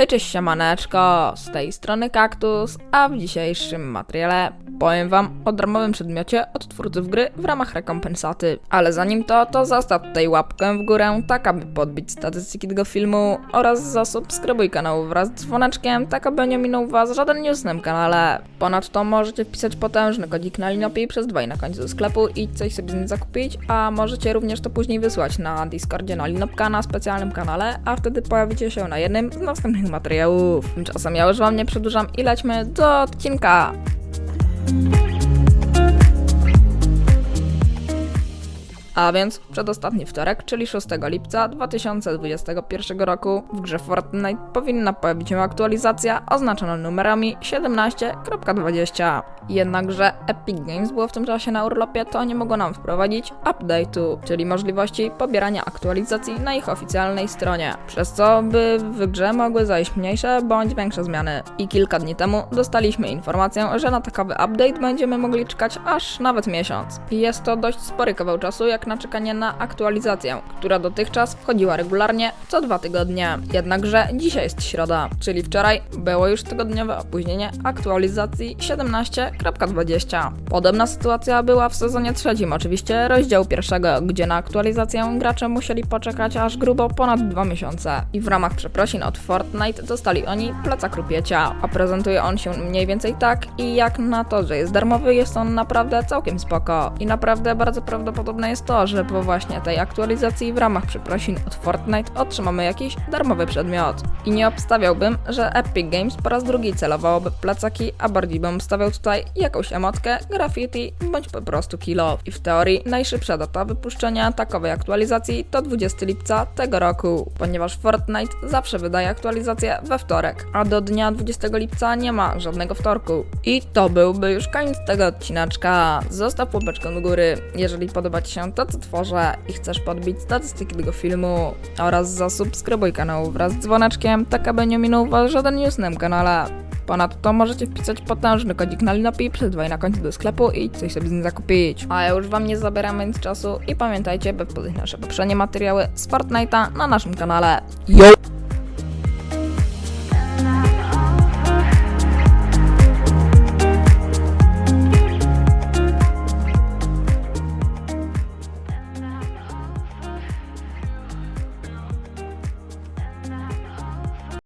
Hej, cześć siemaneczko, z tej strony Kaktus, a w dzisiejszym materiale powiem wam o darmowym przedmiocie od twórców gry w ramach rekompensaty. Ale zanim to, to zostaw tutaj łapkę w górę, tak aby podbić statystyki tego filmu oraz zasubskrybuj kanał wraz z dzwoneczkiem, tak aby nie minął was żaden news na tym kanale. Ponadto możecie wpisać potężny kodzik na Linopi przez 2 na końcu sklepu i coś sobie z nim zakupić, a możecie również to później wysłać na Discordzie na Linopka na specjalnym kanale, a wtedy pojawicie się na jednym z następnych materiałów. Tymczasem ja już wam nie przedłużam i lećmy do odcinka. Bye. A więc przedostatni wtorek, czyli 6 lipca 2021 roku w grze Fortnite powinna pojawić się aktualizacja oznaczona numerami 17.20. Jednakże Epic Games było w tym czasie na urlopie, to nie mogło nam wprowadzić update'u, czyli możliwości pobierania aktualizacji na ich oficjalnej stronie, przez co by w grze mogły zajść mniejsze bądź większe zmiany. I kilka dni temu dostaliśmy informację, że na takowy update będziemy mogli czekać aż nawet miesiąc. Jest to dość spory kawał czasu, jak na czekanie na aktualizację, która dotychczas wchodziła regularnie co dwa tygodnie. Jednakże dzisiaj jest środa, czyli wczoraj było już tygodniowe opóźnienie aktualizacji 17.20. Podobna sytuacja była w sezonie trzecim, oczywiście rozdziału pierwszego, gdzie na aktualizację gracze musieli poczekać aż grubo ponad dwa miesiące. I w ramach przeprosin od Fortnite dostali oni plecak rupiecia, a prezentuje on się mniej więcej tak i jak na to, że jest darmowy, jest on naprawdę całkiem spoko. I naprawdę bardzo prawdopodobne jest to, że po właśnie tej aktualizacji w ramach przeprosin od Fortnite otrzymamy jakiś darmowy przedmiot. I nie obstawiałbym, że Epic Games po raz drugi celowałoby w plecaki, a bardziej bym stawiał tutaj jakąś emotkę, graffiti bądź po prostu kilo. I w teorii najszybsza data wypuszczenia takowej aktualizacji to 20 lipca tego roku, ponieważ Fortnite zawsze wydaje aktualizację we wtorek, a do dnia 20 lipca nie ma żadnego wtorku. I to byłby już koniec tego odcineczka. Zostaw łapeczkę do góry, jeżeli podoba Ci się to, co tworzę i chcesz podbić statystyki tego filmu oraz zasubskrybuj kanał wraz z dzwoneczkiem, tak aby nie minął Was żaden news na tym kanale. Ponadto możecie wpisać potężny kodzik na Linopi przez dwa i na końcu do sklepu i coś sobie z nim zakupić. A ja już wam nie zabieram więc czasu i pamiętajcie, by wpadać nasze poprzednie materiały z Fortnite'a na naszym kanale. Yo!